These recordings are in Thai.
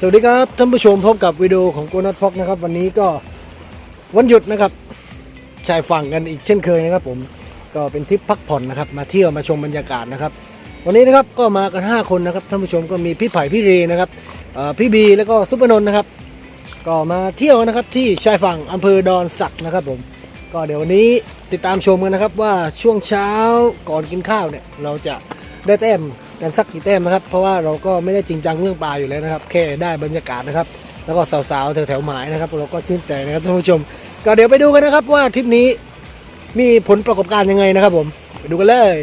สวัสดีครับท่านผู้ชมพบกับวิดีโอของโกนัทฟอกนะครับ วันนี้ก็วันหยุดนะครับชายฝั่งกันอีกเช่นเคยนะครับ ผมก็เป็นทริปพักผ่อนนะครับ มาเที่ยวมาชมบรรยากาศนะครับ วันนี้นะครับก็มากัน 5 คนนะครับท่านผู้ชมก็มีพี่ไผ่พี่เรนะครับพี่บีแล้วก็ซุปเปอร์นนท์นะครับ ก็มาเที่ยวนะครับที่ชายฝั่งอำเภอดอนสักนะครับ ผม ก็เดี๋ยววันนี้ติดตามชมกันนะครับว่าช่วงเช้าก่อนกินข้าวเนี่ยเราจะได้แต้ม กันสักกี่แต้มนะครับ เพราะว่าเราก็ไม่ได้จริงจังเรื่องปลาอยู่แล้วนะครับ แค่ได้บรรยากาศนะครับ แล้วก็สาวๆแถวๆหมายนะครับ เราก็ชื่นใจนะครับท่านผู้ชม ก็เดี๋ยวไปดูกันนะครับว่าทริปนี้มีผลประกอบการยังไงนะครับ ผมไปดูกันเลย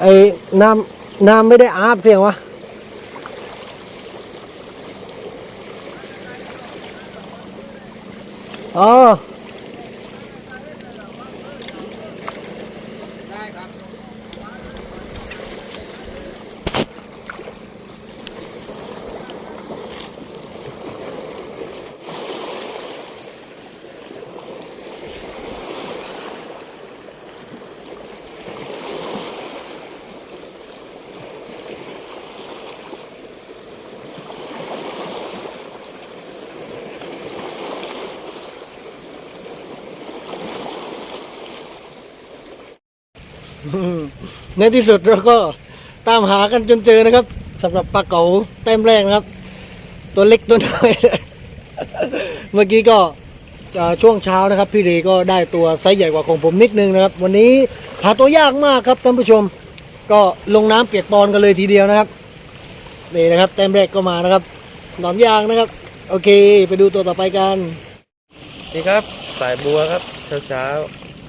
ไอ้น้ำน้ำไม่ได้อาบเพียงวะ อ๋อ ในที่สุดเราก็ตามหากันจนเจอนะครับสำหรับปลาเก๋าแต้มแรกนะครับ ตัวเล็กตัวน้อย เมื่อกี้ก็ช่วงเช้านะครับ พี่เรก็ได้ตัวไซส์ใหญ่กว่าของผมนิดนึงนะครับ วันนี้หาตัวยากมากครับท่านผู้ชม ก็ลงน้ำเปียกปอนกันเลยทีเดียวนะครับนี่นะครับ แต้มแรกก็มานะครับหนอนยางนะครับ โอเค ไปดูตัวต่อไปกันนี่ครับสายบัวครับเช้าเช้า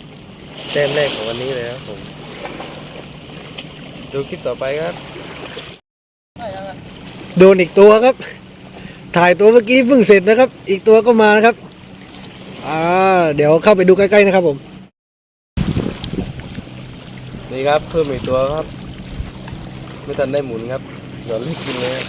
ๆแต้มแรกของวันนี้เลยครับผม ดูคลิปต่อไปครับโดนอีกตัวครับ ถ่ายตัวเมื่อกี้เพิ่งเสร็จนะครับ อีกตัวก็มานะครับ อ่า เดี๋ยวเข้าไปดูใกล้ๆนะครับผม นี่ครับเพิ่มอีกตัวครับ ไม่ทันได้หมุนครับเดี๋ยวเล่นกินเลย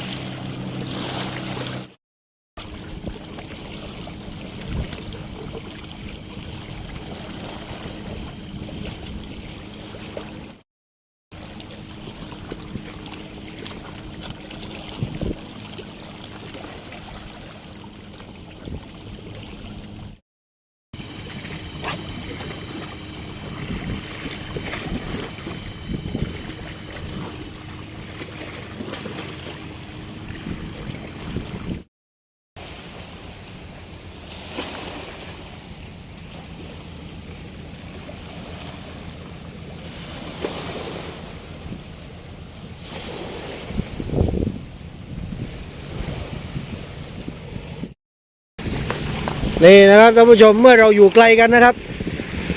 นี่นะครับท่านผู้ชมเมื่อเราอยู่ไกลกันนะครับ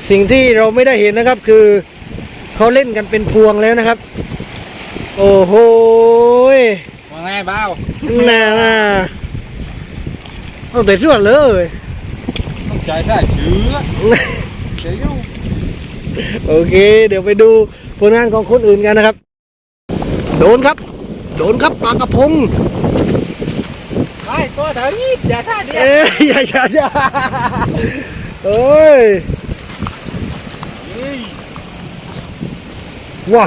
สิ่งที่เราไม่ได้เห็นนะครับคือเขาเล่นกันเป็นพวงแล้วนะครับ โอ้โหยว่าไงเบ้าน่าเอาแต่ส่วนเลยต้องใจได้เชื้อเชื้อยุ่งโอเค เดี๋ยวไปดูผลงานของคนอื่นกันนะครับ โดนครับ โดนครับปลากระพงไอ้ ตัวเถอะนี่อย่าท่าเดียวเอ้ยอย่าอย่าอย่าเอ้ยว้า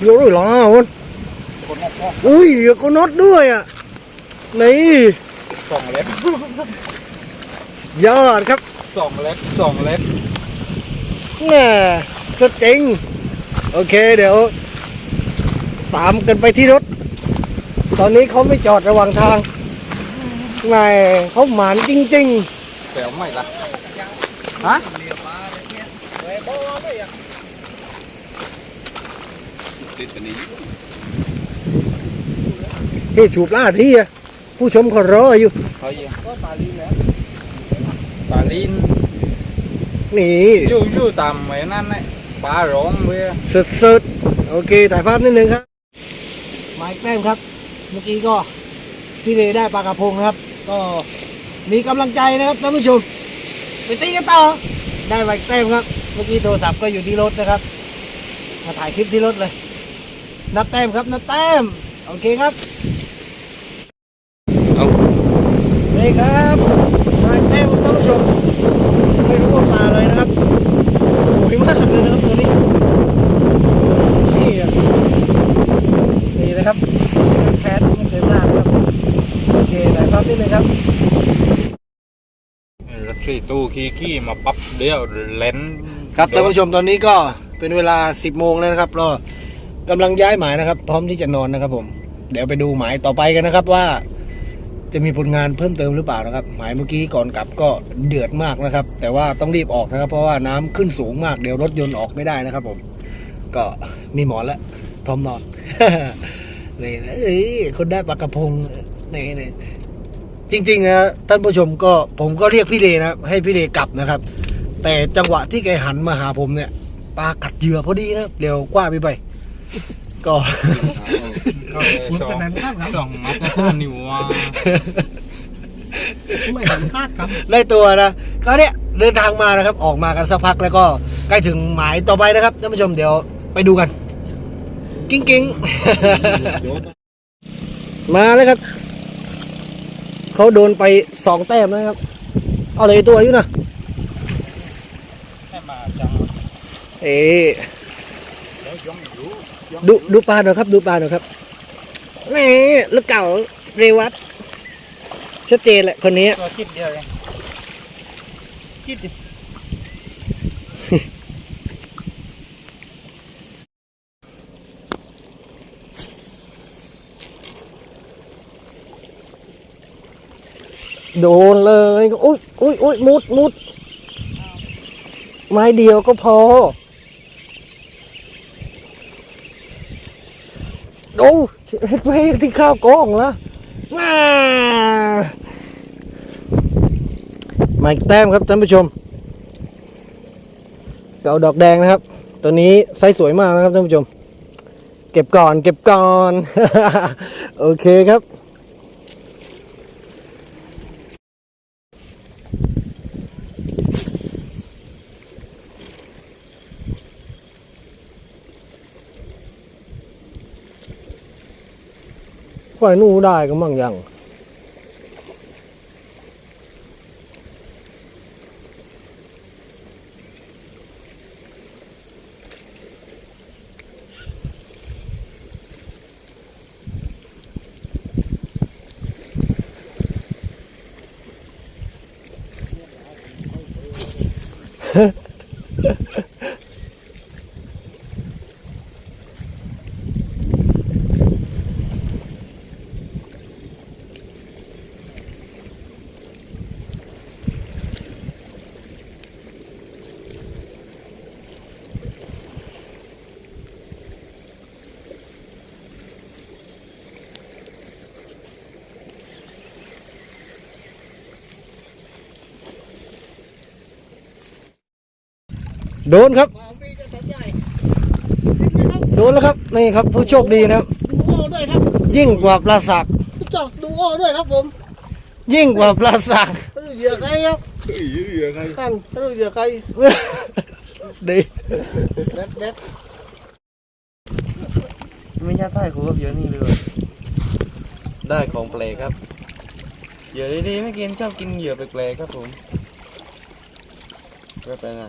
เยอะเลยล่ะมันอุ้ยก็น็อตด้วยอะนี่สองเล็บยอดครับสองเล็บสองเล็บแน่สดจริง โอเคเดี๋ยว ตามกันไปที่รถ ตอนนี้เขาไม่จอดระหว่างทางแหม่เขาหมานจริง ๆแต่ไม่ละฮะติดตัวนี้เฮ้ยจูบล่าที่อะผู้ชมเขารออยู่เขาเยี่ยก็ปลาลีนแล้วปลาลีนนี่อยู่อยู่ตามไว้นั่นแหละปลาร้องเว้ยสุดๆ โอเคถ่ายภาพนิดนึงครับหมายแต้มครับเมื่อกี้ก็พี่เลได้ปลากระพงนะครับ ก็มีกำลังใจนะครับท่านผู้ชมไปตีกันต่อได้ไวเต็มครับ เมื่อกี้โทรศัพท์ก็อยู่ที่รถนะครับมาถ่ายคลิปที่รถเลย นับเต้มครับนับเต้มโอเคครับเอาเลยครับมบเต้มท่านผู้ชมไม่รู้ว่าตาเลยนะครับสวยมากเลยนะครับตัวนี้นี่ ครับแคสไม่เคยพลาดครับโอเคไหนปั๊บนิดเลยครับรถสี่ตู้คีกกี้มาปั๊บเดียวเลนครับท่านผู้ชมตอนนี้ก็เป็นเวลา 10โมงแล้วนะครับเรากำลังย้ายหมายนะครับ พร้อมที่จะนอนนะครับ ผม เดี๋ยวไปดูหมายต่อไปกันนะครับว่า จะมีผลงานเพิ่มเติมหรือเปล่านะครับ หมายเมื่อกี้ก่อนกลับก็เดือดมากนะครับ แต่ว่าต้องรีบออกนะครับ เพราะว่าน้ำขึ้นสูงมากเดี๋ยวรถยนต์ออกไม่ได้นะครับ ผม ก็มีหมอนแล้วพร้อมนอน นี่นะเอ้ยคนได้ปลากระพงนี่นี่จริงๆนะท่านผู้ชมก็ผมก็เรียกพี่เลนะครับให้พี่เลกลับนะครับ แต่จังหวะที่แกหันมาหาผมเนี่ยปลากัดเหยื่อพอดีนะครับเร็วกว้าไปไป ก็ก็เลยสองสองมาตรฐานนี่ว่าไม่ทันคาดครับได้ตัวนะก็เนี่ยเดินทางมานะครับ ออกมากันสักพักแล้วก็ใกล้ถึงหมายต่อไปนะครับท่านผู้ชมเดี๋ยวไปดูกัน กิ้งกิ้งมาแล้วครับ เขาโดนไปสองแต้มนะครับ เอาเลยตัวอยู่นะให้มาจังเอ๊ะแล้วย่องอยู่ดูดูปลาหน่อยครับ ดูปลาหน่อยครับนี่ลูกเก่าเรวัตชัดเจนแหละคนนี้ตัวคิดเดียวเองคิด โดนเลยอุ้ยอุ้ยอุ้ยมุดมุดไม้เดียวก็พอ ดูเฮ็ดเพลงที่ข้าวกล้องแล้วน่ามาอีกแต้มครับท่านผู้ชมเก่าดอกแดงนะครับ ตัวนี้ไซส์สวยมากนะครับท่านผู้ชม เก็บก่อนเก็บก่อน โอเคครับ ควายนูได้ก็มั่งยัง โดนครับ โดนแล้วครับ นี่ครับ ผู้โชคดีนะครับ ดูโอ้ด้วยครับยิ่งกว่าปลาสักจอกดูโอ้ด้วยครับผมยิ่งกว่าปลาสัก ไม่รู้เหยื่อใครครับท่านไม่รู้เหยื่อใครดีเด็ดเด็ดไม่ใช่ใต้ครูครับเยอะนี่เลย ได้ของแปลกครับ เหยื่อดีๆไม่กินชอบกินเหยื่อแปลกๆครับผมก็ไปนะ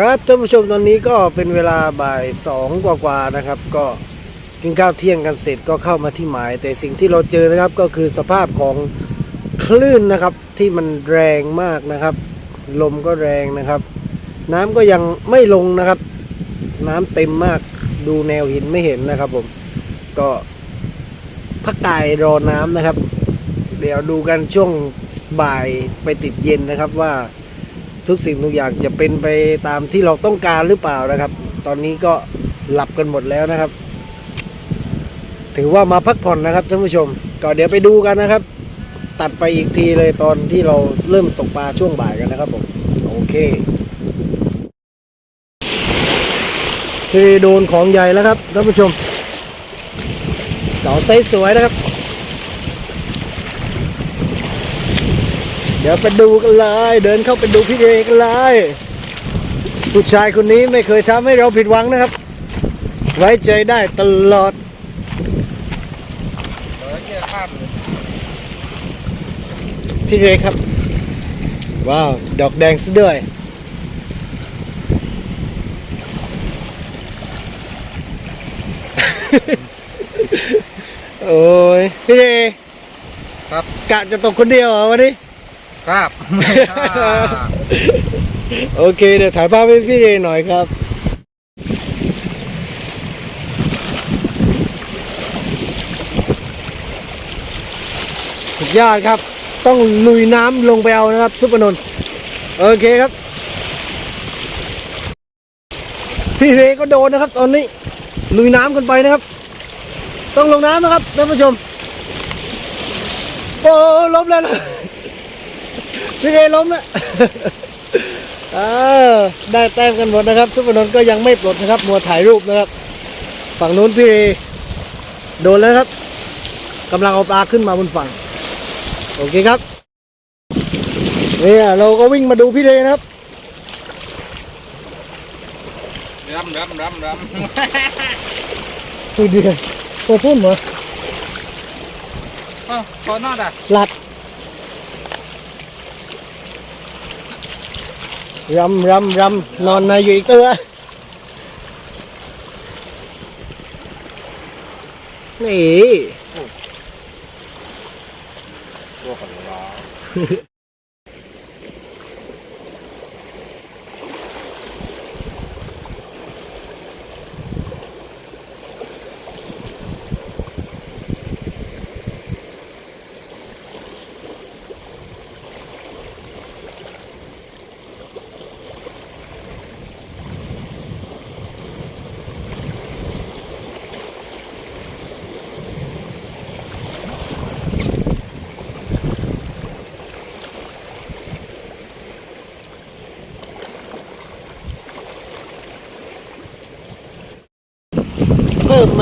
ครับท่านผู้ชมตอนนี้ก็เป็นเวลาบ่ายสองกว่าๆนะครับ ก็กินข้าวเที่ยงกันเสร็จก็เข้ามาที่หมาย แต่สิ่งที่เราเจอนะครับก็คือสภาพของคลื่นนะครับที่มันแรงมากนะครับ ลมก็แรงนะครับ น้ำก็ยังไม่ลงนะครับ น้ำเต็มมากดูแนวหินไม่เห็นนะครับ ผมก็พักกายรอน้ำนะครับ เดี๋ยวดูกันช่วงบ่ายไปติดเย็นนะครับว่า ทุกสิ่งทุกอย่างจะเป็นไปตามที่เราต้องการหรือเปล่านะครับ ตอนนี้ก็หลับกันหมดแล้วนะครับ ถือว่ามาพักผ่อนนะครับท่านผู้ชม ก็เดี๋ยวไปดูกันนะครับ ตัดไปอีกทีเลยตอนที่เราเริ่มตกปลาช่วงบ่ายกันนะครับผมโอเคคือโดนของใหญ่แล้วครับท่านผู้ชมเกาไซส์สวยนะครับ ดี๋ยวไปดูกันเลย เดินเข้าไปดูพี่เรกันเลยผู้ชายคนนี้ไม่เคยทำให้เราผิดหวังนะครับ ไว้ใจได้ตลอดพี่เรครับ ว้าว ดอกแดงซะด้วยโอ้ยพี่เรครับกะจะตกคนเดียวเหรอวันนี้ ครับ โอเค เดี๋ยวถ่ายภาพให้พี่เรหน่อยครับ สุดยอดครับ ต้องลุยน้ำลงไปเอานะครับ ซุปเปอร์นนท์โอเคครับ พี่เรก็โดนนะครับ ตอนนี้ ลุยน้ำกันไปนะครับ ต้องลงน้ำนะครับท่านผู้ชม โอ้ล้มแล้ว พี่เรล้มแล้วเออได้แต้มกันหมดนะครับซุปเปอร์นนท์ก็ยังไม่ปลดนะครับ มัวถ่ายรูปนะครับ ฝั่งนู้นพี่เรโดนแล้วครับกำลังเอาปลาขึ้นมาบนฝั่ง โอเคครับเนี่ยเราก็วิ่งมาดูพี่เรนะครับรำรำรำรดูดิตัวพุ่มเหรอำอ้าวขอนอดอะหลัด รำรำรำนอนในอยู่อีกตัว นี่ ตัวของเรา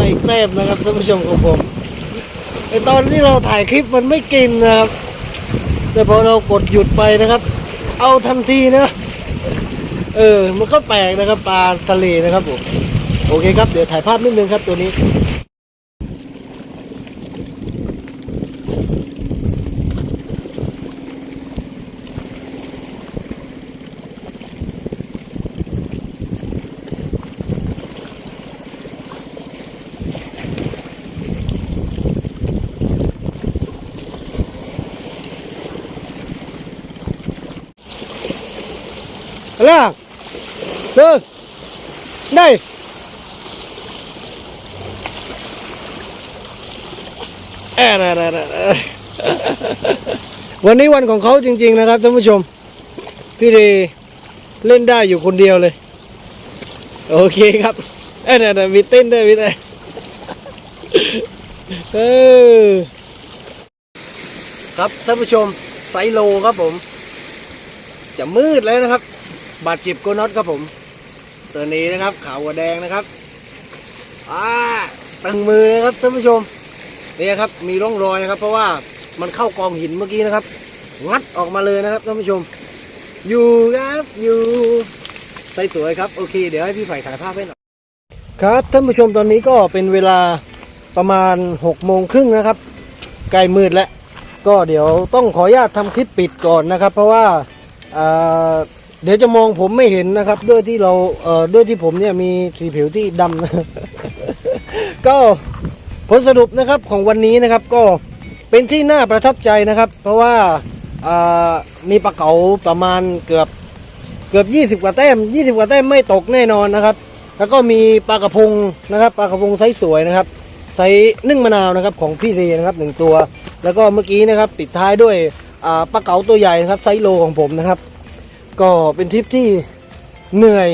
อีกแต้มนะครับท่านผู้ชมของผมไอตอนที่เราถ่ายคลิปมันไม่กินนะครับ แต่พอเรากดหยุดไปนะครับ เอาทันทีนะเออ มันก็แปลกนะครับปลาทะเลนะครับผมโอเคครับเดี๋ยวถ่ายภาพนิดนึงครับตัวนี้ Ala. Được. Đây. À, nè, nè, nè, nè. วันนี้วันของเขาจริง ๆ นะครับท่านผู้ชม พี่เดเล่นได้อยู่คนเดียวเลย โอเคครับเอ้ยเนี่ยมีเต้นด้วยมีเต้นเออครับท่านผู้ชมไซโลครับผม จะมืดแล้วนะครับ บาดเจ็บโกน็อตครับผมตัวนี้นะครับขาวหัวแดงนะครับอ่าตึงมือนะครับท่านผู้ชมนี่ครับมีร่องรอยนะครับ เพราะว่ามันเข้ากองหินเมื่อกี้นะครับ งัดออกมาเลยนะครับท่านผู้ชม อยู่ครับอยู่ใสสวยครับโอเค เดี๋ยวให้พี่ไผ่ถ่ายภาพให้หน่อยครับท่านผู้ชมตอนนี้ก็เป็นเวลาประมาณ6กโมงครึ่งนะครับใกล้มืดแล้วก็เดี๋ยวต้องขออนุญาตทำคลิปปิดก่อนนะครับ เพราะว่าอ่า เดี๋ยวจะมองผมไม่เห็นนะครับ ด้วยที่เราเอ่อด้วยที่ผมเนี่ยมีสีผิวที่ดำนะก็ผลสรุปนะครับของวันนี้นะครับก็เป็นที่น่าประทับใจนะครับ เพราะว่าอ่ามีปลาเก๋าประมาณเกือบเกือบ 20 กว่าแต้ม 20 กว่าแต้มไม่ตกแน่นอนนะครับ แล้วก็มีปลากระพงนะครับปลากระพงไซส์สวยนะครับไซส์นึ่งมะนาวนะครับของพี่เรนะครับหนึ่งตัว แล้วก็เมื่อกี้นะครับปิดท้ายด้วยปลาเก๋าตัวใหญ่นะครับไซส์โลของผมนะครับ ก็เป็นทริปที่เหนื่อย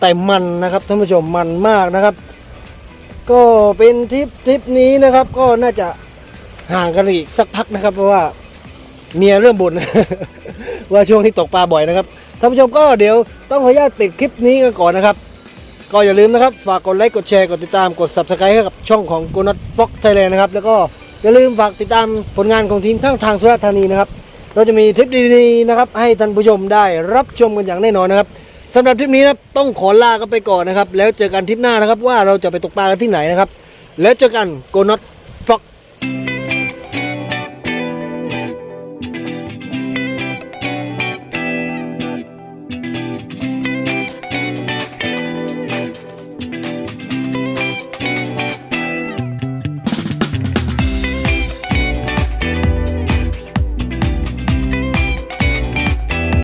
แต่มันนะครับท่านผู้ชมมันมากนะครับ ก็เป็นทริปทริปนี้นะครับ ก็น่าจะห่างกันอีกสักพักนะครับ เพราะว่าเมียเริ่มบ่นว่าช่วงที่ตกปลาบ่อยนะครับท่านผู้ชมก็เดี๋ยวต้องขออนุญาตปิดคลิปนี้กันก่อนนะครับ ก็อย่าลืมนะครับ ฝากกดไลค์กดแชร์กดติดตามกด subscribe ให้กับช่องของ g o n o t Fox Thailand นะครับแล้วก็อย่าลืมฝากติดตามผลงานของทีมข้างทางสุราษฎร์ธานีนะครับ เราจะมีทริปดีๆนะครับ ให้ท่านผู้ชมได้รับชมกันอย่างแน่นอนนะครับสำหรับทริปนี้นะครับต้องขอลากันไปก่อนนะครับ แล้วเจอกันทริปหน้านะครับว่าเราจะไปตกปลากันที่ไหนนะครับ แล้วเจอกันโกนอต